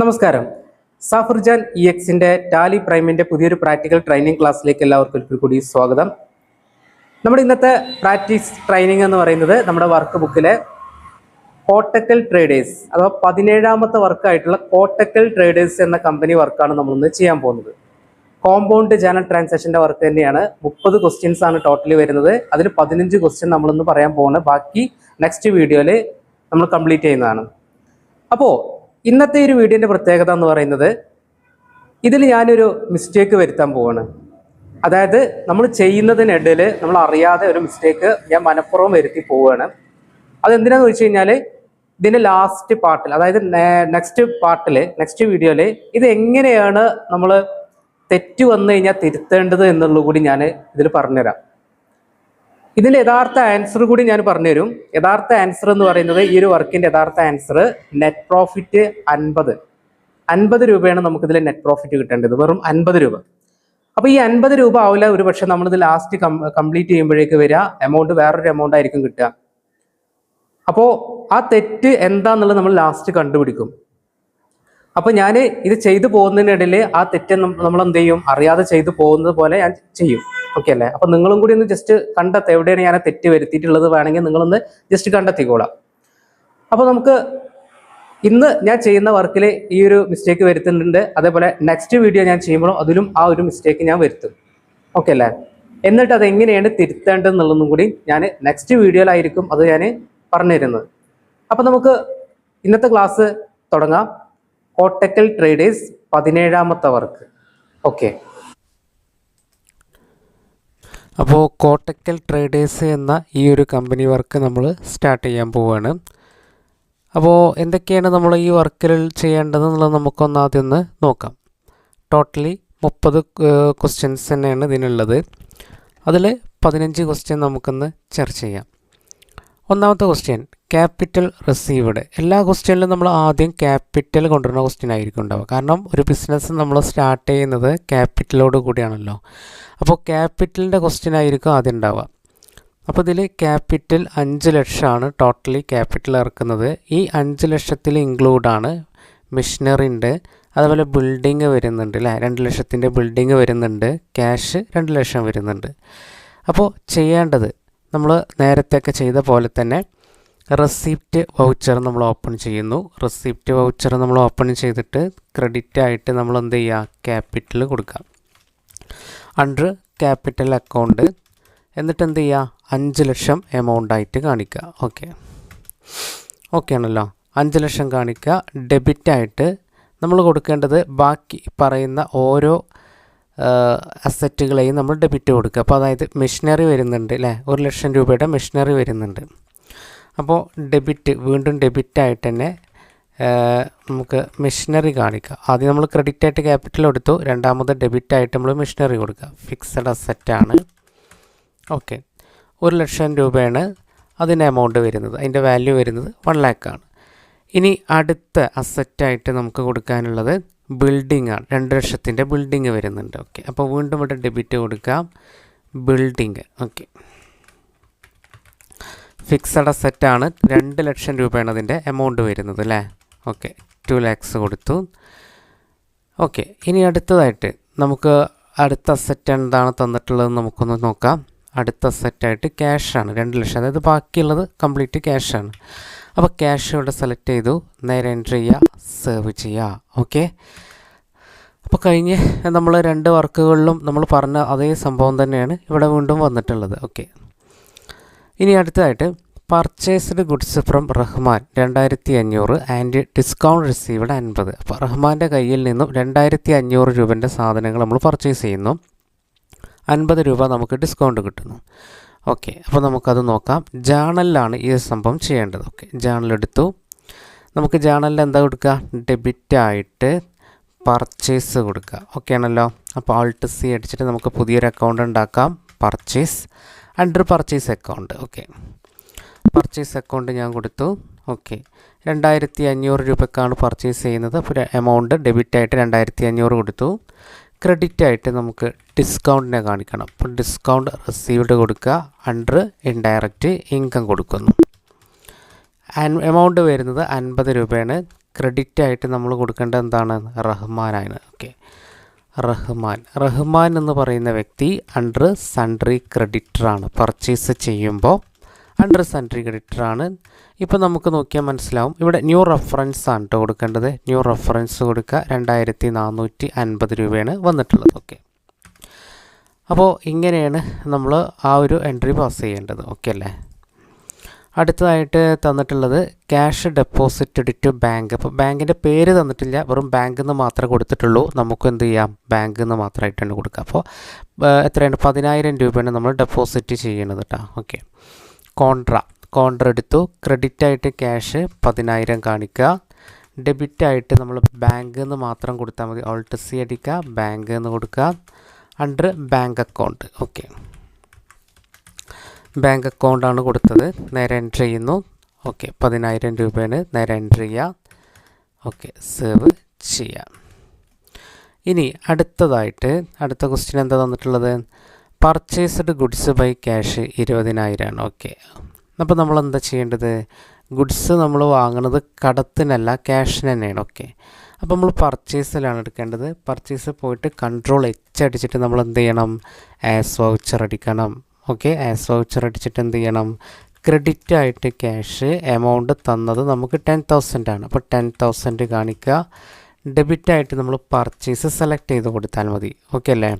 നമസ്കാരം. സാഫർജാൻ ഇ എക്സിന്റെ ടാലി പ്രൈമിന്റെ പുതിയൊരു പ്രാക്ടിക്കൽ ട്രെയിനിങ് ക്ലാസ്സിലേക്ക് എല്ലാവർക്കും ഒരിക്കൽ കൂടി സ്വാഗതം. നമ്മുടെ ഇന്നത്തെ പ്രാക്ടീസ് ട്രെയിനിങ് എന്ന് പറയുന്നത് നമ്മുടെ വർക്ക് ബുക്കിലെ കോട്ടക്കൽ ട്രേഡേഴ്സ് അഥവാ പതിനേഴാമത്തെ വർക്കായിട്ടുള്ള കോട്ടക്കൽ ട്രേഡേഴ്സ് എന്ന കമ്പനി വർക്കാണ് നമ്മളിന്ന് ചെയ്യാൻ പോകുന്നത്. കോമ്പൗണ്ട് ജാനൽ ട്രാൻസാക്ഷന്റെ വർക്ക് തന്നെയാണ്. മുപ്പത് ക്വസ്റ്റ്യൻസ് ആണ് ടോട്ടലി വരുന്നത്. അതിൽ പതിനഞ്ച് ക്വസ്റ്റ്യൻ നമ്മളിന്ന് പറയാൻ പോകുന്നത്. ബാക്കി നെക്സ്റ്റ് വീഡിയോയിൽ നമ്മൾ കംപ്ലീറ്റ് ചെയ്യുന്നതാണ്. അപ്പോൾ ഇന്നത്തെ ഒരു വീഡിയോന്റെ പ്രത്യേകത എന്ന് പറയുന്നത് ഇതിൽ ഞാനൊരു മിസ്റ്റേക്ക് വരുത്താൻ പോവാണ്. അതായത് നമ്മൾ ചെയ്യുന്നതിനിടയിൽ നമ്മൾ അറിയാതെ ഒരു മിസ്റ്റേക്ക് ഞാൻ മനഃപൂർവം വരുത്തി പോവുകയാണ് അതെന്തിനാന്ന് വെച്ച് കഴിഞ്ഞാൽ ഇതിന്റെ ലാസ്റ്റ് പാർട്ടിൽ അതായത് നെക്സ്റ്റ് പാർട്ടിൽ നെക്സ്റ്റ് വീഡിയോയിൽ ഇത് എങ്ങനെയാണ് നമ്മൾ തെറ്റ് വന്നു കഴിഞ്ഞാൽ തിരുത്തേണ്ടത് എന്നുള്ളത് കൂടി ഞാൻ ഇതിൽ പറഞ്ഞുതരാം. ഇതിന്റെ യഥാർത്ഥ ആൻസർ കൂടി ഞാൻ പറഞ്ഞുതരും. യഥാർത്ഥ ആൻസർ എന്ന് പറയുന്നത് ഈ ഒരു വർക്കിന്റെ യഥാർത്ഥ ആൻസർ നെറ്റ് പ്രോഫിറ്റ് അൻപത്. അൻപത് രൂപയാണ് നമുക്ക് ഇതിൽ നെറ്റ് പ്രോഫിറ്റ് കിട്ടേണ്ടത്. വെറും അൻപത് രൂപ. അപ്പോൾ ഈ അൻപത് രൂപ ആവില്ല ഒരു പക്ഷെ നമ്മളിത് ലാസ്റ്റ് കംപ്ലീറ്റ് ചെയ്യുമ്പോഴേക്ക് വരിക. എമൗണ്ട് വേറൊരു എമൗണ്ട് ആയിരിക്കും കിട്ടുക. അപ്പോൾ ആ തെറ്റ് എന്താണെന്നുള്ളത് നമ്മൾ ലാസ്റ്റ് കണ്ടുപിടിക്കും. അപ്പൊ ഞാൻ ഇത് ചെയ്തു പോകുന്നതിനിടയിൽ ആ തെറ്റ് നമ്മൾ എന്ത് ചെയ്യും അറിയാതെ ചെയ്തു പോകുന്നത് പോലെ ഞാൻ ചെയ്യും. ഓക്കെ അല്ലേ? അപ്പൊ നിങ്ങളും കൂടി ഒന്ന് ജസ്റ്റ് കണ്ടെത്തുക എവിടെയാണ് ഞാൻ തെറ്റ് വരുത്തിയിട്ടുള്ളത് വേണമെങ്കിൽ നിങ്ങളൊന്ന് ജസ്റ്റ് കണ്ടെത്തിക്കോളാം. അപ്പൊ നമുക്ക് ഇന്ന് ഞാൻ ചെയ്യുന്ന വർക്കിൽ ഈ ഒരു മിസ്റ്റേക്ക് വരുത്തുന്നുണ്ട്. അതേപോലെ നെക്സ്റ്റ് വീഡിയോ ഞാൻ ചെയ്യുമ്പോഴും അതിലും ആ ഒരു മിസ്റ്റേക്ക് ഞാൻ വരുത്തും. ഓക്കെ അല്ലേ? എന്നിട്ട് അത് എങ്ങനെയാണ് തിരുത്തേണ്ടതെന്നുള്ളതും കൂടി ഞാൻ നെക്സ്റ്റ് വീഡിയോയിലായിരിക്കും അത് ഞാൻ പറഞ്ഞു തരുന്നത് അപ്പൊ നമുക്ക് ഇന്നത്തെ ക്ലാസ് തുടങ്ങാം. കോട്ടക്കൽ ട്രേഡേഴ്സ് പതിനേഴാമത്തെ വർക്ക്. ഓക്കെ. അപ്പോൾ കോട്ടക്കൽ ട്രേഡേഴ്സ് എന്ന ഈ ഒരു കമ്പനി വർക്ക് നമ്മൾ സ്റ്റാർട്ട് ചെയ്യാൻ പോവുകയാണ് അപ്പോൾ എന്തൊക്കെയാണ് നമ്മൾ ഈ വർക്കിൽ ചെയ്യേണ്ടതെന്നുള്ളത് നമുക്കൊന്ന് ആദ്യം ഒന്ന് നോക്കാം. ടോട്ടലി മുപ്പത് ക്വസ്റ്റ്യൻസ് തന്നെയാണ് ഇതിനുള്ളത്. അതിൽ പതിനഞ്ച് ക്വസ്റ്റ്യൻ നമുക്കൊന്ന് ചർച്ച ചെയ്യാം. ഒന്നാമത്തെ ക്വസ്റ്റ്യൻ ക്യാപിറ്റൽ റിസീവ്ഡ് എല്ലാ ക്വസ്റ്റ്യനിലും നമ്മൾ ആദ്യം ക്യാപിറ്റൽ കൊണ്ടുവരുന്ന ക്വസ്റ്റ്യൻ ആയിരിക്കും ഉണ്ടാവുക. കാരണം ഒരു ബിസിനസ് നമ്മൾ സ്റ്റാർട്ട് ചെയ്യുന്നത് ക്യാപിറ്റലോട് കൂടിയാണല്ലോ. അപ്പോൾ ക്യാപിറ്റലിന്റെ ക്വസ്റ്റ്യൻ ആയിരിക്കും ആദ്യം ഉണ്ടാവുക. അപ്പോൾ ഇതിൽ ക്യാപിറ്റൽ അഞ്ച് ലക്ഷമാണ് ടോട്ടലി ക്യാപിറ്റൽ ഇറക്കുന്നത്. ഈ അഞ്ച് ലക്ഷത്തിൽ ഇൻക്ലൂഡാണ് മെഷീനറിന്റെ അതുപോലെ ബിൽഡിങ് വരുന്നുണ്ട് അല്ലേ രണ്ട് ലക്ഷത്തിന്റെ ബിൽഡിങ് വരുന്നുണ്ട്. ക്യാഷ് രണ്ട് ലക്ഷം വരുന്നുണ്ട്. അപ്പോൾ ചെയ്യേണ്ടത് നമ്മൾ നേരത്തെയൊക്കെ ചെയ്ത പോലെ തന്നെ റെസിപ്റ്റ് വൗച്ചർ നമ്മൾ ഓപ്പൺ ചെയ്യുന്നു. റെസിപ്റ്റ് വൗച്ചർ നമ്മൾ ഓപ്പൺ ചെയ്തിട്ട് ക്രെഡിറ്റ് ആയിട്ട് നമ്മൾ എന്ത് ചെയ്യുക ക്യാപിറ്റൽ കൊടുക്കുക. അണ്ടർ ക്യാപിറ്റൽ അക്കൗണ്ട് എന്നിട്ട് എന്ത് ചെയ്യുക അഞ്ച് ലക്ഷം എമൗണ്ട് ആയിട്ട് കാണിക്കുക. ഓക്കെ ഓക്കെ ആണല്ലോ. അഞ്ച് ലക്ഷം കാണിക്കുക. ഡെബിറ്റ് ആയിട്ട് നമ്മൾ കൊടുക്കേണ്ടത് ബാക്കി പറയുന്ന ഓരോ അസറ്റുകളെയും നമ്മൾ ഡെബിറ്റ് കൊടുക്കുക. അപ്പോൾ അതായത് മെഷീനറി വരുന്നുണ്ട് അല്ലേ ഒരു ലക്ഷം രൂപയുടെ മെഷീനറി വരുന്നുണ്ട്. അപ്പോൾ ഡെബിറ്റ് വീണ്ടും ഡെബിറ്റായിട്ട് തന്നെ നമുക്ക് മെഷീനറി കാണിക്കുക ആദ്യം നമ്മൾ ക്രെഡിറ്റ് ആയിട്ട് ക്യാപിറ്റൽ കൊടുത്തു രണ്ടാമത് ഡെബിറ്റ് ആയിട്ട് നമ്മൾ മെഷീനറി കൊടുക്കുക. ഫിക്സഡ് അസറ്റാണ് ഓക്കെ ഒരു ലക്ഷം രൂപയാണ് അതിന്റെ എമൗണ്ട് വരുന്നത്. അതിന്റെ വാല്യൂ വരുന്നത് വൺ ലാക്കാണ് ഇനി അടുത്ത അസറ്റായിട്ട് നമുക്ക് കൊടുക്കാനുള്ളത് ബിൽഡിംഗ് ആണ് രണ്ട് ലക്ഷത്തിന്റെ ബിൽഡിങ് വരുന്നുണ്ട്. ഓക്കെ അപ്പോൾ വീണ്ടും ഇവിടെ ഡെബിറ്റ് കൊടുക്കാം. ബിൽഡിങ് ഓക്കെ ഫിക്സഡ് അസറ്റാണ് രണ്ട് ലക്ഷം രൂപയാണ് അതിന്റെ എമൗണ്ട് വരുന്നത് അല്ലേ? ഓക്കെ ടു ലാക്സ് കൊടുത്തു. ഓക്കെ ഇനി അടുത്തതായിട്ട് നമുക്ക് അടുത്ത അസറ്റ് എന്താണ് തന്നിട്ടുള്ളത് നമുക്കൊന്ന് നോക്കാം. അടുത്ത സെറ്റായിട്ട് ക്യാഷാണ് രണ്ട് ലക്ഷം. അതായത് ബാക്കിയുള്ളത് കംപ്ലീറ്റ് ക്യാഷാണ് അപ്പോൾ ക്യാഷ് ഇവിടെ സെലക്ട് ചെയ്തു. നേരെ എൻട്രി ചെയ്യുക. സേവ് ചെയ്യുക. ഓക്കെ അപ്പോൾ കഴിഞ്ഞ് നമ്മൾ രണ്ട് വർക്കുകളിലും നമ്മൾ പറഞ്ഞ അതേ സംഭവം തന്നെയാണ് ഇവിടെ വീണ്ടും വന്നിട്ടുള്ളത്. ഓക്കെ ഇനി അടുത്തതായിട്ട് പർച്ചേസ്ഡ് ഗുഡ്സ് ഫ്രം റഹ്മാൻ രണ്ടായിരത്തി അഞ്ഞൂറ് ആൻഡ് ഡിസ്കൗണ്ട് റിസീവ്ഡ് അൻപത്. അപ്പോൾ റഹ്മാന്റെ കയ്യിൽ നിന്നും രണ്ടായിരത്തി അഞ്ഞൂറ് രൂപന്റെ സാധനങ്ങൾ നമ്മൾ പർച്ചേസ് ചെയ്യുന്നു. അൻപത് രൂപ നമുക്ക് ഡിസ്കൗണ്ട് കിട്ടുന്നു. ഓക്കെ അപ്പോൾ നമുക്കത് നോക്കാം. ജേണലിലാണ് ഈ സംഭവം ചെയ്യേണ്ടത്. ഓക്കെ ജേണൽ എടുത്തു. നമുക്ക് ജേണലിൽ എന്താ കൊടുക്കുക? ഡെബിറ്റായിട്ട് പർച്ചേസ് കൊടുക്കുക. ഓക്കെ ആണല്ലോ? അപ്പോൾ ആൾട്ട് സി അടിച്ചിട്ട് നമുക്ക് പുതിയൊരു അക്കൗണ്ട് ഉണ്ടാക്കാം. Purchase under purchase account okay purchase account ഞാൻ കൊടുത്തു. ഓക്കെ രണ്ടായിരത്തി അഞ്ഞൂറ് രൂപക്കാണ് പർച്ചേസ് ചെയ്യുന്നത്. അപ്പോൾ എമൗണ്ട് ഡെബിറ്റ് ആയിട്ട് രണ്ടായിരത്തി അഞ്ഞൂറ് കൊടുത്തു. ക്രെഡിറ്റ് ആയിട്ട് നമുക്ക് ഡിസ്കൗണ്ടിനെ കാണിക്കണം. അപ്പോൾ ഡിസ്കൗണ്ട് റിസീവ്ഡ് കൊടുക്കുക. അണ്ടർ ഇൻഡയറക്റ്റ് ഇൻകം കൊടുക്കുന്നു. എമൗണ്ട് വരുന്നത് അൻപത് രൂപയാണ്. ക്രെഡിറ്റ് ആയിട്ട് നമ്മൾ കൊടുക്കേണ്ടത് എന്താണ്? റഹ്മാനാണ് ഓക്കെ റഹ്മാൻ. റഹ്മാൻ എന്ന് പറയുന്ന വ്യക്തി അണ്ടർ സൺട്രി ക്രെഡിറ്ററാണ് പർച്ചേസ് ചെയ്യുമ്പോൾ അണ്ടർ സൺട്രി ക്രെഡിറ്ററാണ് ഇപ്പോൾ നമുക്ക് നോക്കിയാൽ മനസ്സിലാവും. ഇവിടെ ന്യൂ റെഫറൻസ് ആണ് കേട്ടോ കൊടുക്കേണ്ടത്. ന്യൂ റെഫറൻസ് കൊടുക്കുക. രണ്ടായിരത്തി നാനൂറ്റി അൻപത് രൂപയാണ് വന്നിട്ടുള്ളത്. ഓക്കെ അപ്പോൾ ഇങ്ങനെയാണ് നമ്മൾ ആ ഒരു എൻട്രി പാസ് ചെയ്യേണ്ടത്. ഓക്കെ അല്ലേ? അടുത്തതായിട്ട് തന്നിട്ടുള്ളത് ക്യാഷ് ഡെപ്പോസിറ്റ് ടു ബാങ്ക് അപ്പോൾ ബാങ്കിന്റെ പേര് തന്നിട്ടില്ല. വെറും ബാങ്കിൽ നിന്ന് മാത്രമേ കൊടുത്തിട്ടുള്ളൂ. നമുക്ക് എന്ത് ചെയ്യാം? ബാങ്കിൽ നിന്ന് മാത്രമായിട്ടാണ് കൊടുക്കുക. അപ്പോൾ എത്രയാണ്? പതിനായിരം രൂപയാണ് നമ്മൾ ഡെപ്പോസിറ്റ് ചെയ്യണത് കേട്ടോ ഓക്കെ കോൺട്ര. കോൺട്ര എടുത്തു. ക്രെഡിറ്റ് ആയിട്ട് ക്യാഷ് പതിനായിരം കാണിക്കുക. ഡെബിറ്റ് ആയിട്ട് നമ്മൾ ബാങ്ക് എന്ന് മാത്രം കൊടുത്താൽ മതി. ഓൾട്ട് സി അടിക്കുക. ബാങ്ക് എന്ന് കൊടുക്കുക under bank account okay bank അക്കൗണ്ടാണ് കൊടുത്തത്. നേരെ എന്റർ ചെയ്യുന്നു. ഓക്കെ പതിനായിരം രൂപയാണ് നേരെ എന്റർ ചെയ്യുക. ഓക്കെ സേവ് ചെയ്യാം ഇനി അടുത്തതായിട്ട് അടുത്ത ക്വസ്റ്റ്യൻ എന്താ തന്നിട്ടുള്ളത്? പർച്ചേസ്ഡ് ഗുഡ്സ് ബൈ ക്യാഷ് ഇരുപതിനായിരമാണ് ഓക്കെ അപ്പോൾ നമ്മൾ എന്താ ചെയ്യേണ്ടത്? ഗുഡ്സ് നമ്മൾ വാങ്ങുന്നത് കടത്തിനല്ല ക്യാഷിന് തന്നെയാണ് ഓക്കെ അപ്പോൾ നമ്മൾ പർച്ചേസിലാണ് എടുക്കേണ്ടത്. പർച്ചേസ് പോയിട്ട് കൺട്രോൾ എച്ച് അടിച്ചിട്ട് നമ്മൾ എന്ത് ചെയ്യണം? ആസ് വൗച്ചർ അടിക്കണം. ഓക്കെ ആസ് വൗച്ചർ അടിച്ചിട്ട് എന്ത് ചെയ്യണം? ക്രെഡിറ്റ് ആയിട്ട് ക്യാഷ് എമൗണ്ട് തന്നത് നമുക്ക് ടെൻ തൗസൻഡ് ആണ്. അപ്പോൾ ടെൻ തൗസൻഡ് കാണിക്കുക. ഡെബിറ്റായിട്ട് നമ്മൾ പർച്ചേസ് സെലക്ട് ചെയ്ത് കൊടുത്താൽ മതി. ഓക്കെ അല്ലേ?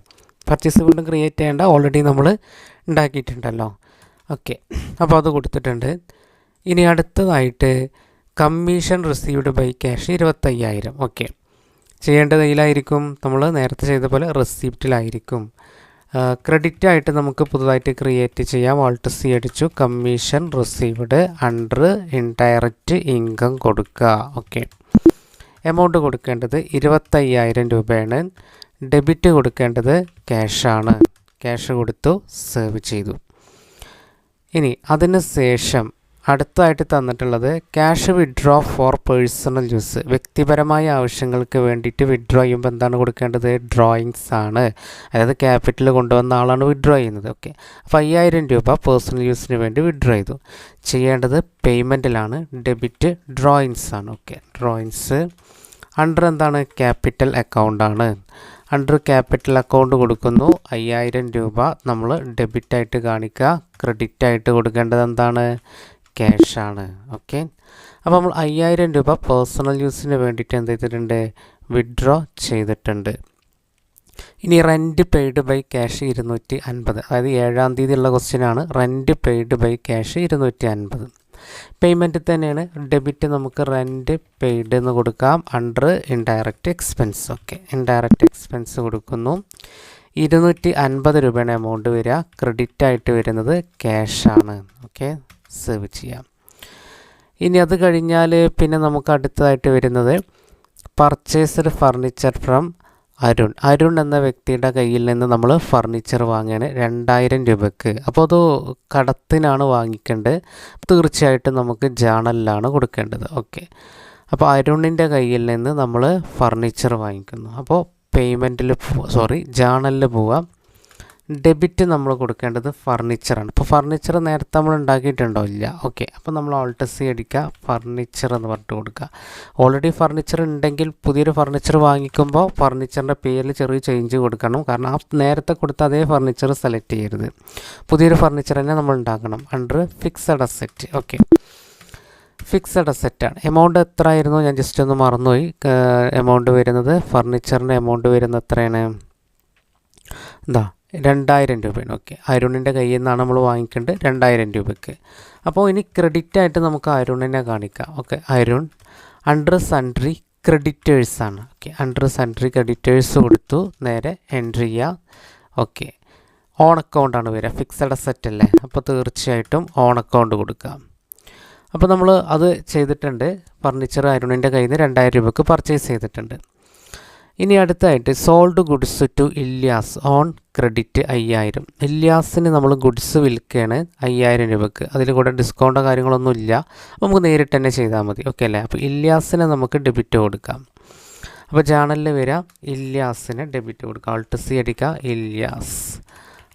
പർച്ചേസ് വീണ്ടും ക്രിയേറ്റ് ചെയ്യേണ്ട ഓൾറെഡി നമ്മൾ ഉണ്ടാക്കിയിട്ടുണ്ടല്ലോ. ഓക്കെ അപ്പോൾ അത് കൊടുത്തിട്ടുണ്ട്. ഇനി അടുത്തതായിട്ട് കമ്മീഷൻ റിസീവ്ഡ് ബൈ ക്യാഷ് ഇരുപത്തയ്യായിരം. ഓക്കെ ചെയ്യേണ്ടത് ഇതിലായിരിക്കും നമ്മൾ നേരത്തെ ചെയ്ത പോലെ റെസിപ്റ്റിലായിരിക്കും ക്രെഡിറ്റ് ആയിട്ട് നമുക്ക് പുതുതായിട്ട് ക്രിയേറ്റ് ചെയ്യാം. ഓൾട്ട് സി അടിച്ചു. Commission received under indirect income കൊടുക്കുക. ഓക്കെ എമൗണ്ട് കൊടുക്കേണ്ടത് ഇരുപത്തയ്യായിരം രൂപയാണ്. ഡെബിറ്റ് കൊടുക്കേണ്ടത് ക്യാഷാണ്. ക്യാഷ് കൊടുത്തു സേവ് ചെയ്തു. ഇനി അതിന് ശേഷം അടുത്തായിട്ട് തന്നിട്ടുള്ളത് cash withdraw for personal use. വ്യക്തിപരമായ ആവശ്യങ്ങൾക്ക് വേണ്ടിയിട്ട് വിഡ്രോ ചെയ്യുമ്പോൾ എന്താണ് കൊടുക്കേണ്ടത്? ഡ്രോയിങ്സ് ആണ്. അതായത് ക്യാപിറ്റൽ കൊണ്ടുവന്ന ആളാണ് വിഡ്രോ ചെയ്യുന്നത്. ഓക്കെ. അപ്പോൾ അയ്യായിരം രൂപ പേഴ്സണൽ യൂസിന് വേണ്ടി വിഡ്രോ ചെയ്തു. ചെയ്യേണ്ടത് പേയ്മെന്റിലാണ്. ഡെബിറ്റ് ഡ്രോയിങ്സ് ആണ്. ഓക്കെ. ഡ്രോയിങ്സ്. അണ്ടർ എന്താണ്? ക്യാപിറ്റൽ അക്കൗണ്ടാണ് അണ്ടർ ക്യാപിറ്റൽ അക്കൗണ്ട് കൊടുക്കുന്നു. അയ്യായിരം രൂപ നമ്മൾ ഡെബിറ്റായിട്ട് കാണിക്കുക. ക്രെഡിറ്റ് ആയിട്ട് കൊടുക്കേണ്ടത് എന്താണ്? ക്യാഷാണ് ഓക്കെ അപ്പോൾ നമ്മൾ അയ്യായിരം രൂപ പേഴ്സണൽ യൂസിന് വേണ്ടിയിട്ട് എന്ത് ചെയ്തിട്ടുണ്ട്? വിഡ്രോ ചെയ്തിട്ടുണ്ട്. ഇനി റെന്റ് പെയ്ഡ് ബൈ ക്യാഷ് ഇരുന്നൂറ്റി അൻപത്. അതായത് ഏഴാം തീയതി ഉള്ള ക്വസ്റ്റ്യനാണ് റെന്റ് പെയ്ഡ് ബൈ ക്യാഷ് ഇരുന്നൂറ്റി അൻപത്. പേയ്മെന്റ് തന്നെയാണ്. ഡെബിറ്റ് നമുക്ക് റെന്റ് പെയ്ഡ് എന്ന് കൊടുക്കാം. Under indirect expense okay indirect expense കൊടുക്കുന്നു. ഇരുന്നൂറ്റി അൻപത് രൂപയാണ് എമൗണ്ട് വരിക. ക്രെഡിറ്റ് ആയിട്ട് വരുന്നത് ക്യാഷാണ് ഓക്കെ സേവ് ചെയ്യാം. ഇനി അത് കഴിഞ്ഞാൽ പിന്നെ നമുക്ക് അടുത്തതായിട്ട് വരുന്നത് purchased furniture from Arun. Arun എന്ന വ്യക്തിയുടെ കയ്യിൽ നിന്ന് നമ്മൾ ഫർണിച്ചർ വാങ്ങുകയാണ്. രണ്ടായിരം രൂപയ്ക്ക് അപ്പോൾ അത് കടത്തിനാണ് വാങ്ങിക്കേണ്ടത് തീർച്ചയായിട്ടും നമുക്ക് ജേണലിലാണ് കൊടുക്കേണ്ടത്. ഓക്കെ. അപ്പോൾ അരുണിന്റെ കയ്യിൽ നിന്ന് നമ്മൾ ഫർണിച്ചർ വാങ്ങിക്കുന്നു. അപ്പോൾ പേയ്മെന്റിൽ സോറി ജേണലിൽ പോവാം. ഡെബിറ്റ് നമ്മൾ കൊടുക്കേണ്ടത് ഫർണിച്ചറാണ് ഇപ്പോൾ ഫർണിച്ചർ നേരത്തെ നമ്മൾ ഉണ്ടാക്കിയിട്ടുണ്ടോ? ഇല്ല. ഓക്കെ അപ്പോൾ നമ്മൾ ഓൾട്ടസി അടിക്കുക. ഫർണിച്ചർ എന്ന് പറഞ്ഞിട്ട് കൊടുക്കുക. ഓൾറെഡി ഫർണിച്ചർ ഉണ്ടെങ്കിൽ പുതിയൊരു ഫർണിച്ചർ വാങ്ങിക്കുമ്പോൾ ഫർണിച്ചറിന്റെ പേരിൽ ചെറിയ ചേഞ്ച് കൊടുക്കണം. കാരണം ആ നേരത്തെ കൊടുത്ത അതേ ഫർണിച്ചർ സെലക്ട് ചെയ്യരുത്. പുതിയൊരു ഫർണിച്ചർ തന്നെ നമ്മൾ ഉണ്ടാക്കണം. Under fixed asset okay fixed അസെറ്റാണ് amount എത്ര ആയിരുന്നു ഞാൻ ജസ്റ്റ് ഒന്ന് മറന്നുപോയി. എമൗണ്ട് വരുന്നത് ഫർണിച്ചറിന്റെ എമൗണ്ട് വരുന്നത് എത്രയാണ്? എന്താ രണ്ടായിരം രൂപയാണ്. ഓക്കെ അരുണിന്റെ കയ്യിൽ നിന്നാണ് നമ്മൾ വാങ്ങിക്കേണ്ടത് രണ്ടായിരം രൂപയ്ക്ക്. അപ്പോൾ ഇനി ക്രെഡിറ്റ് ആയിട്ട് നമുക്ക് അരുണിനെ കാണിക്കാം. ഓക്കെ അരുൺ അണ്ടർ സൺട്രി ക്രെഡിറ്റേഴ്സാണ് ഓക്കെ അണ്ടർ സൺട്രി ക്രെഡിറ്റേഴ്സ് കൊടുത്തു. നേരെ എൻട്രി ചെയ്യുക ഓക്കെ ഓൺ അക്കൗണ്ടാണ് വരിക. ഫിക്സഡ് അസറ്റ് അല്ലേ? അപ്പോൾ തീർച്ചയായിട്ടും ഓൺ അക്കൗണ്ട് കൊടുക്കാം. അപ്പോൾ നമ്മൾ അത് ചെയ്തിട്ടുണ്ട്. ഫർണിച്ചർ അരുണിന്റെ കയ്യിൽ നിന്ന് രണ്ടായിരം രൂപയ്ക്ക് പർച്ചേസ് ചെയ്തിട്ടുണ്ട്. ഇനി അടുത്തായിട്ട് sold goods to Ilyas on credit അയ്യായിരം. ഇല്യാസിന് നമ്മൾ ഗുഡ്സ് വിൽക്കുകയാണ് അയ്യായിരം രൂപക്ക്. അതിൽ കൂടെ ഡിസ്കൗണ്ടോ കാര്യങ്ങളൊന്നും ഇല്ല. അപ്പോൾ നമുക്ക് നേരിട്ട് തന്നെ ചെയ്താൽ മതി. ഓക്കെ അല്ലേ? അപ്പോൾ ഇല്യാസിന് നമുക്ക് ഡെബിറ്റ് കൊടുക്കാം. അപ്പോൾ ജേണലിൽ വരാം. ഇല്യാസിന് ഡെബിറ്റ് കൊടുക്കാം. ആൾട്ട് സി അടിക്കുക. ഇല്യാസ്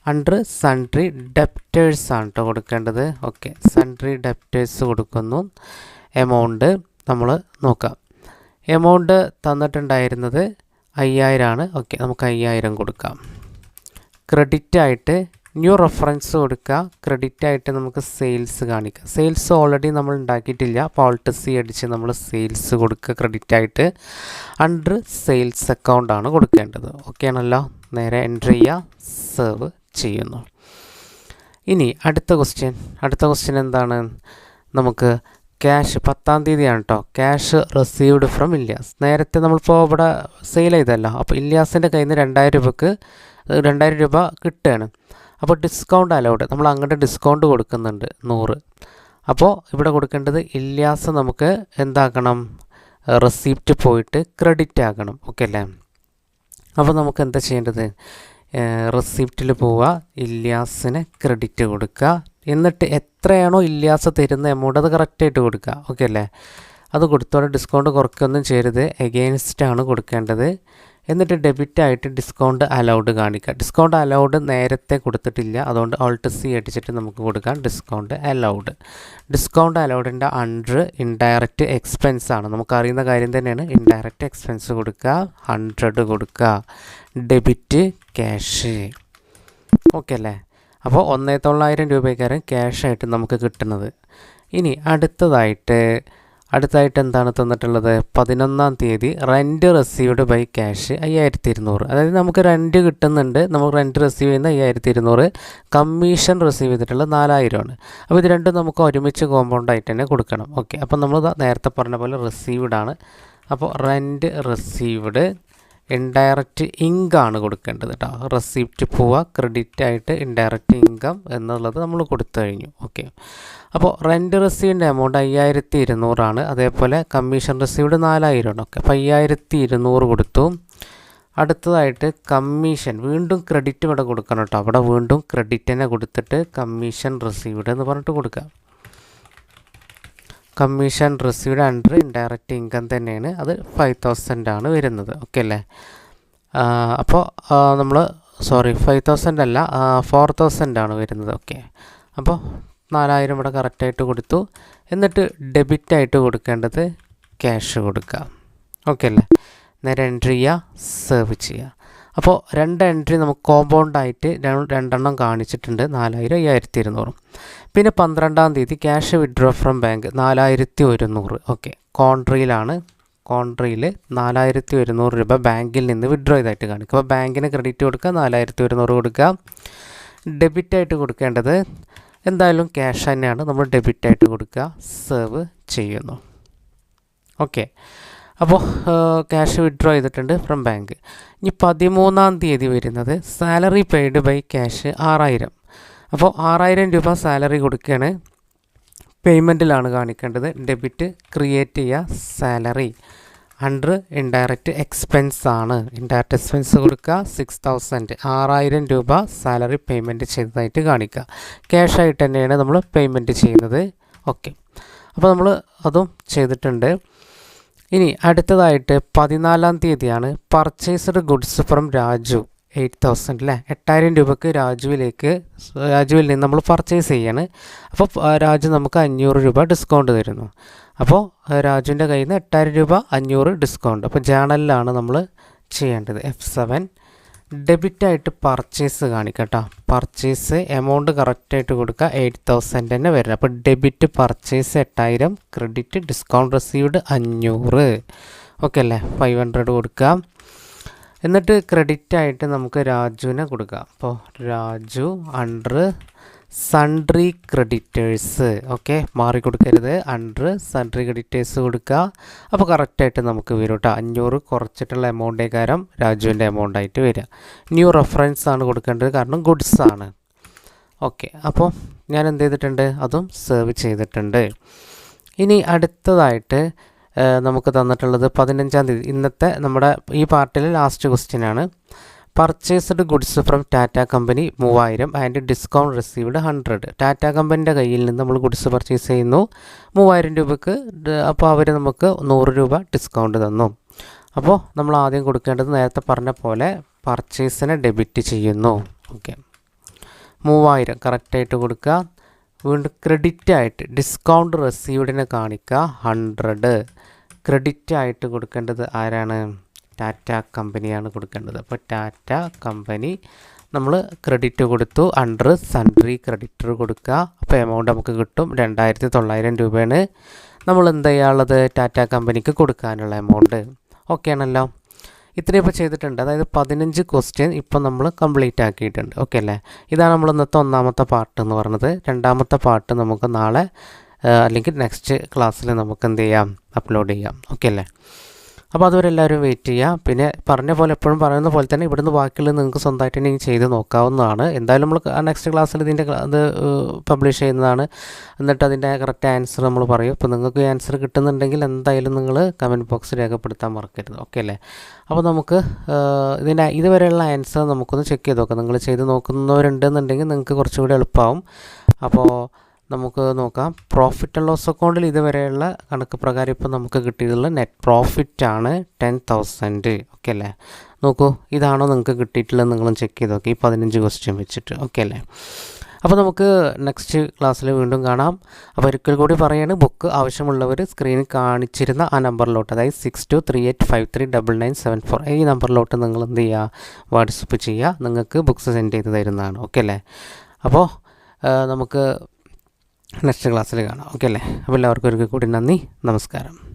അണ്ടർ സൺട്രി ഡെപ്റ്റേഴ്സ് ആണ് കേട്ടോ കൊടുക്കേണ്ടത്. ഓക്കെ സൺട്രി ഡെപ്റ്റേഴ്സ് കൊടുക്കുന്നു. എമൗണ്ട് നമ്മൾ നോക്കാം. എമൗണ്ട് തന്നിട്ടുണ്ടായിരുന്നത് അയ്യായിരമാണ് ഓക്കെ നമുക്ക് അയ്യായിരം കൊടുക്കാം. ക്രെഡിറ്റ് ആയിട്ട് ന്യൂ റെഫറൻസ് കൊടുക്കുക. ക്രെഡിറ്റ് ആയിട്ട് നമുക്ക് സെയിൽസ് കാണിക്കുക സെയിൽസ് ഓൾറെഡി നമ്മൾ ഉണ്ടാക്കിയിട്ടില്ല. അപ്പോൾ അടിച്ച് നമ്മൾ സെയിൽസ് കൊടുക്കുക ക്രെഡിറ്റ് ആയിട്ട് അണ്ടർ സെയിൽസ് അക്കൗണ്ട് ആണ് കൊടുക്കേണ്ടത്. ഓക്കെ ആണല്ലോ? നേരെ എൻട്രി ചെയ്യുക. സെർവ് ചെയ്യുന്നു. ഇനി അടുത്ത ക്വസ്റ്റ്യൻ അടുത്ത ക്വസ്റ്റ്യൻ എന്താണ്? നമുക്ക് ക്യാഷ് പത്താം തീയതിയാണ് കേട്ടോ ക്യാഷ് റിസീവ്ഡ് ഫ്രം ഇല്യാസ് നേരത്തെ നമ്മളിപ്പോൾ ഇവിടെ സെയിൽ ചെയ്തല്ലോ. അപ്പോൾ ഇല്യാസിന്റെ കയ്യിൽ നിന്ന് രണ്ടായിരം രൂപക്ക് രണ്ടായിരം രൂപ കിട്ടുകയാണ്. അപ്പോൾ ഡിസ്കൗണ്ട് അലൗഡ് നമ്മൾ അങ്ങോട്ട് ഡിസ്കൗണ്ട് കൊടുക്കുന്നുണ്ട് നൂറ്. അപ്പോൾ ഇവിടെ കൊടുക്കേണ്ടത് ഇല്യാസ് നമുക്ക് എന്താക്കണം? റെസിപ്റ്റ് പോയിട്ട് ക്രെഡിറ്റ് ആക്കണം ഓക്കെ അല്ലേ? അപ്പോൾ നമുക്ക് എന്താ ചെയ്യേണ്ടത്? റെസിപ്റ്റിൽ പോവുക. ഇല്യാസിന് ക്രെഡിറ്റ് കൊടുക്കുക. എന്നിട്ട് എത്രയാണോ ഇല്ലാസ് തരുന്ന എമൗണ്ട് അത് കറക്റ്റായിട്ട് കൊടുക്കുക. ഓക്കെ അല്ലേ? അത് കൊടുത്തോടെ ഡിസ്കൗണ്ട് കുറയ്ക്കൊന്നും ചെയ്യരുത്. എഗെയിൻസ്റ്റ് ആണ് കൊടുക്കേണ്ടത്. എന്നിട്ട് ഡെബിറ്റ് ആയിട്ട് ഡിസ്കൗണ്ട് അലൗഡ് കാണിക്കുക. ഡിസ്കൗണ്ട് അലൗഡ് നേരത്തെ കൊടുത്തിട്ടില്ല. അതുകൊണ്ട് ഓൾട്ട് സി അടിച്ചിട്ട് നമുക്ക് കൊടുക്കാം. ഡിസ്കൗണ്ട് അലൗഡ് ഡിസ്കൗണ്ട് അലൗഡിന്റെ അണ്ടർ ഇൻഡയറക്റ്റ് എക്സ്പെൻസ് ആണ്. നമുക്കറിയുന്ന കാര്യം തന്നെയാണ്. ഇൻഡയറക്റ്റ് എക്സ്പെൻസ് കൊടുക്കുക. ഹൺഡ്രഡ് കൊടുക്കുക. ഡെബിറ്റ് ക്യാഷ് ഓക്കെ അല്ലേ? അപ്പോൾ ഒന്നേ തൊള്ളായിരം രൂപയ്ക്കാരും ക്യാഷായിട്ട് നമുക്ക് കിട്ടുന്നത്. ഇനി അടുത്തതായിട്ട് അടുത്തായിട്ട് എന്താണ് തന്നിട്ടുള്ളത്? പതിനൊന്നാം തീയതി റെന്റ് റെസീവ്ഡ് ബൈ ക്യാഷ് അയ്യായിരത്തി ഇരുന്നൂറ് അതായത് നമുക്ക് റെന്റ് കിട്ടുന്നുണ്ട് നമുക്ക് റെന്റ് റിസീവ് ചെയ്യുന്ന അയ്യായിരത്തി ഇരുന്നൂറ് കമ്മീഷൻ റിസീവ് ചെയ്തിട്ടുള്ള നാലായിരമാണ്. അപ്പോൾ ഇത് രണ്ടും നമുക്ക് ഒരുമിച്ച് കോമ്പൗണ്ട് ആയിട്ട് തന്നെ കൊടുക്കണം. ഓക്കെ. അപ്പോൾ നമ്മൾ നേരത്തെ പറഞ്ഞ പോലെ റിസീവ്ഡ് അപ്പോൾ റെന്റ് റിസീവ്ഡ് ഇൻഡയറക്റ്റ് ആണ് കൊടുക്കേണ്ടത് കേട്ടോ റെസിപ്റ്റ് പോവുക ക്രെഡിറ്റ് ആയിട്ട് ഇൻഡയറക്റ്റ് ഇൻകം എന്നുള്ളത് നമ്മൾ കൊടുത്തു കഴിഞ്ഞു. ഓക്കെ അപ്പോൾ റെന്റ് റെസീവിന്റെ എമൗണ്ട് അയ്യായിരത്തി ഇരുന്നൂറാണ് അതേപോലെ കമ്മീഷൻ റിസീവ്ഡ് നാലായിരമാണ് ഓക്കെ അപ്പോൾ അയ്യായിരത്തി ഇരുന്നൂറ് കൊടുത്തു. അടുത്തതായിട്ട് കമ്മീഷൻ വീണ്ടും ക്രെഡിറ്റ് ഇവിടെ കൊടുക്കണം കേട്ടോ അവിടെ വീണ്ടും ക്രെഡിറ്റ് തന്നെ കൊടുത്തിട്ട് കമ്മീഷൻ റെസീവ്ഡ് എന്ന് പറഞ്ഞിട്ട് കൊടുക്കുക. Commission received under indirect income തന്നെയാണ്. അത് ഫൈവ് തൗസൻഡ് ആണ് വരുന്നത്. ഓക്കെ അല്ലേ? അപ്പോൾ നമ്മൾ സോറി ഫൈവ് തൗസൻഡ് അല്ല ഫോർ തൗസൻഡ് ആണ് വരുന്നത്. ഓക്കെ അപ്പോൾ നാലായിരം ഇവിടെ കറക്റ്റായിട്ട് കൊടുത്തു. എന്നിട്ട് ഡെബിറ്റ് ആയിട്ട് കൊടുക്കേണ്ടത് ക്യാഷ് കൊടുക്കുക. ഓക്കെ അല്ലേ? നേരെ എൻട്രി ചെയ്യുക സേവ് ചെയ്യുക. അപ്പോൾ രണ്ട് എൻട്രി നമുക്ക് കോമ്പൗണ്ടായിട്ട് രണ്ടെണ്ണം കാണിച്ചിട്ടുണ്ട്. നാലായിരം അയ്യായിരത്തി ഇരുന്നൂറും. പിന്നെ പന്ത്രണ്ടാം തീയതി ക്യാഷ് വിഡ്രോ ഫ്രം ബാങ്ക് നാലായിരത്തി ഒരുന്നൂറ്. ഓക്കെ കോൺട്രിയിലാണ് കോൺട്രിയിൽ നാലായിരത്തി ഒരുന്നൂറ് രൂപ ബാങ്കിൽ നിന്ന് വിഡ്രോ ചെയ്തായിട്ട് കാണിക്കും അപ്പോൾ ബാങ്കിന് ക്രെഡിറ്റ് കൊടുക്കുക നാലായിരത്തി ഒരുന്നൂറ് കൊടുക്കുക. ഡെബിറ്റായിട്ട് കൊടുക്കേണ്ടത് എന്തായാലും ക്യാഷ് തന്നെയാണ്. നമ്മൾ ഡെബിറ്റായിട്ട് കൊടുക്കുക. സേവ് ചെയ്യുന്നു. ഓക്കെ അപ്പോൾ ക്യാഷ് വിഡ്രോ ചെയ്തിട്ടുണ്ട് ഫ്രം ബാങ്ക് ഇനി പതിമൂന്നാം തീയതി വരുന്നത് സാലറി പെയ്ഡ് ബൈ ക്യാഷ് ആറായിരം. അപ്പോൾ ആറായിരം രൂപ സാലറി കൊടുക്കുകയാണ് പേയ്മെന്റിലാണ് കാണിക്കേണ്ടത്. ഡെബിറ്റ് ക്രിയേറ്റ് ചെയ്യുക സാലറി അണ്ടർ ഇൻഡയറക്റ്റ് എക്സ്പെൻസ് ആണ്. ഇൻഡയറക്റ്റ് എക്സ്പെൻസ് കൊടുക്കുക സിക്സ് തൗസൻഡ് ആറായിരം രൂപ സാലറി പേയ്മെന്റ് ചെയ്തതായിട്ട് കാണിക്കുക ക്യാഷ് ആയിട്ട് തന്നെയാണ് നമ്മൾ പേയ്മെന്റ് ചെയ്യുന്നത്. ഓക്കെ അപ്പോൾ നമ്മൾ അതും ചെയ്തിട്ടുണ്ട്. ഇനി അടുത്തതായിട്ട് പതിനാലാം തീയതിയാണ് purchased goods from Raju. Eight thousand അല്ലേ എട്ടായിരം രൂപയ്ക്ക് രാജുവിലേക്ക് രാജുവിൽ നിന്ന് നമ്മൾ പർച്ചേസ് ചെയ്യാണ്. അപ്പോൾ രാജു നമുക്ക് അഞ്ഞൂറ് രൂപ ഡിസ്കൗണ്ട് തരുന്നു. അപ്പോൾ രാജുവിന്റെ കയ്യിൽ നിന്ന് എട്ടായിരം രൂപ അഞ്ഞൂറ് ഡിസ്കൗണ്ട് അപ്പോൾ ജേണലിലാണ് നമ്മൾ ചെയ്യേണ്ടത്. എഫ് സെവൻ ഡെബിറ്റായിട്ട് പർച്ചേസ് കാണിക്കട്ടോ. പർച്ചേസ് എമൗണ്ട് കറക്റ്റായിട്ട് കൊടുക്കുക എയ്റ്റ് തൗസൻഡ് തന്നെ വരുന്നത് അപ്പോൾ ഡെബിറ്റ് പർച്ചേസ് എട്ടായിരം ക്രെഡിറ്റ് ഡിസ്കൗണ്ട് റിസീവ്ഡ് അഞ്ഞൂറ്. ഓക്കെ അല്ലേ? ഫൈവ് ഹൺഡ്രഡ് കൊടുക്കുക. എന്നിട്ട് ക്രെഡിറ്റായിട്ട് നമുക്ക് രാജുവിനെ കൊടുക്കാം അപ്പോൾ Raju under sundry creditors okay മാറി കൊടുക്കരുത്. അണ്ടർ സൺട്രി ക്രെഡിറ്റേഴ്സ് കൊടുക്കുക അപ്പോൾ കറക്റ്റായിട്ട് നമുക്ക് വരും കേട്ടോ അഞ്ഞൂറ് കുറച്ചിട്ടുള്ള എമൗണ്ടേ കാരം രാജുവിന്റെ എമൗണ്ട് ആയിട്ട് വരിക. ന്യൂ റെഫറൻസ് ആണ് കൊടുക്കേണ്ടത്. കാരണം ഗുഡ്സ് ആണ്. ഓക്കെ അപ്പോൾ ഞാൻ എന്ത് ചെയ്തിട്ടുണ്ട്? അതും സെർവ് ചെയ്തിട്ടുണ്ട്. ഇനി അടുത്തതായിട്ട് നമുക്ക് തന്നിട്ടുള്ളത് പതിനഞ്ചാം തീയതി. ഇന്നത്തെ നമ്മുടെ ഈ പാർട്ടിൽ ലാസ്റ്റ് ക്വസ്റ്റ്യൻ ആണ്. Purchased goods from Tata company മൂവായിരം and discount received hundred Tata കമ്പനിന്റെ കയ്യിൽ നിന്ന് നമ്മൾ ഗുഡ്സ് പർച്ചേസ് ചെയ്യുന്നു. മൂവായിരം രൂപയ്ക്ക് അപ്പോൾ അവർ നമുക്ക് നൂറ് രൂപ ഡിസ്കൗണ്ട് തന്നു. അപ്പോൾ നമ്മൾ ആദ്യം കൊടുക്കേണ്ടത് നേരത്തെ പറഞ്ഞ പോലെ പർച്ചേസിനെ ഡെബിറ്റ് ചെയ്യുന്നു. ഓക്കെ മൂവായിരം കറക്റ്റായിട്ട് കൊടുക്കുക. വീണ്ടും ക്രെഡിറ്റ് ആയിട്ട് ഡിസ്കൗണ്ട് റെസീവ്ഡിനെ കാണിക്കുക. ഹൺഡ്രഡ് ക്രെഡിറ്റ് ആയിട്ട് കൊടുക്കേണ്ടത് ആരാണ്? ടാറ്റ കമ്പനിയാണ് കൊടുക്കേണ്ടത്. അപ്പോൾ ടാറ്റ കമ്പനി നമ്മൾ ക്രെഡിറ്റ് കൊടുത്തു. അണ്ടർ സൺട്രി ക്രെഡിറ്റർ കൊടുക്കുക. അപ്പോൾ എമൗണ്ട് നമുക്ക് കിട്ടും. രണ്ടായിരത്തി തൊള്ളായിരം രൂപയാണ് നമ്മൾ എന്ത് ചെയ്യാനുള്ളത്? ടാറ്റ കമ്പനിക്ക് കൊടുക്കാനുള്ള എമൗണ്ട് ഓക്കെ ആണല്ലോ. ഇത്രയും ഇപ്പോൾ ചെയ്തിട്ടുണ്ട്. അതായത് പതിനഞ്ച് ക്വസ്റ്റ്യൻ ഇപ്പം നമ്മൾ കംപ്ലീറ്റ് ആക്കിയിട്ടുണ്ട്. ഓക്കെ അല്ലേ? ഇതാണ് നമ്മൾ ഇന്നത്തെ ഒന്നാമത്തെ പാർട്ട് എന്ന് പറഞ്ഞത്. രണ്ടാമത്തെ പാർട്ട് നമുക്ക് നാളെ അല്ലെങ്കിൽ നെക്സ്റ്റ് ക്ലാസ്സിൽ നമുക്ക് എന്ത് ചെയ്യാം? അപ്ലോഡ് ചെയ്യാം. ഓക്കെ അല്ലേ? അപ്പോൾ അതുവരെ എല്ലാവരും വെയിറ്റ് ചെയ്യുക. പിന്നെ പറഞ്ഞ പോലെ എപ്പോഴും പറയുന്ന പോലെ തന്നെ ഇവിടുന്ന് ബാക്കിയുള്ളത് നിങ്ങൾക്ക് സ്വന്തമായിട്ട് തന്നെ ചെയ്ത് നോക്കാവുന്നതാണ്. എന്തായാലും നമ്മൾ നെക്സ്റ്റ് ക്ലാസ്സിൽ ഇതിന്റെ അത് പബ്ലിഷ് ചെയ്യുന്നതാണ്. എന്നിട്ട് അതിന്റെ കറക്റ്റ് ആൻസർ നമ്മൾ പറയും. അപ്പോൾ നിങ്ങൾക്ക് ആൻസർ കിട്ടുന്നുണ്ടെങ്കിൽ എന്തായാലും നിങ്ങൾ കമന്റ് ബോക്സ് രേഖപ്പെടുത്താൻ മറക്കരുത്. ഓക്കെ അല്ലേ? അപ്പോൾ നമുക്ക് ഇതിന്റെ ഇതുവരെയുള്ള ആൻസർ നമുക്കൊന്ന് ചെക്ക് ചെയ്ത് നോക്കാം. നിങ്ങൾ ചെയ്ത് നോക്കുന്നവരുണ്ടെന്നുണ്ടെങ്കിൽ നിങ്ങൾക്ക് കുറച്ചുകൂടി എളുപ്പമാവും അപ്പോൾ നമുക്ക് നോക്കാം. പ്രോഫിറ്റ് ആൻഡ് ലോസ് അക്കൗണ്ടിൽ ഇതുവരെയുള്ള കണക്ക് പ്രകാരം ഇപ്പോൾ നമുക്ക് കിട്ടിയിട്ടുള്ള നെറ്റ് പ്രോഫിറ്റ് ആണ് ടെൻ തൗസൻഡ് ഓക്കെ അല്ലേ? നോക്കൂ ഇതാണോ നിങ്ങൾക്ക് കിട്ടിയിട്ടുള്ളത് നിങ്ങളും ചെക്ക് ചെയ്ത് നോക്കി. ഈ പതിനഞ്ച് ക്വസ്റ്റ്യൻ വെച്ചിട്ട്. ഓക്കെ അല്ലേ? അപ്പോൾ നമുക്ക് നെക്സ്റ്റ് ക്ലാസ്സിൽ വീണ്ടും കാണാം. അപ്പോൾ ഒരിക്കൽ കൂടി പറയാണ് ബുക്ക് ആവശ്യമുള്ളവർ സ്ക്രീനിൽ കാണിച്ചിരുന്ന ആ നമ്പറിലോട്ട് അതായത് six two three eight five three double nine seven four ഈ നമ്പറിലോട്ട് നിങ്ങൾ എന്ത് ചെയ്യുക? വാട്സപ്പ് ചെയ്യുക. നിങ്ങൾക്ക് ബുക്ക്സ് സെൻഡ് ചെയ്ത് തരുന്നതാണ്. ഓക്കെ അല്ലേ? അപ്പോൾ നമുക്ക് നെക്സ്റ്റ് ക്ലാസ്സിൽ കാണാം. ഓക്കെ അല്ലേ? അപ്പോൾ എല്ലാവർക്കും ഒരിക്കൽ കൂടി നന്ദി. നമസ്കാരം.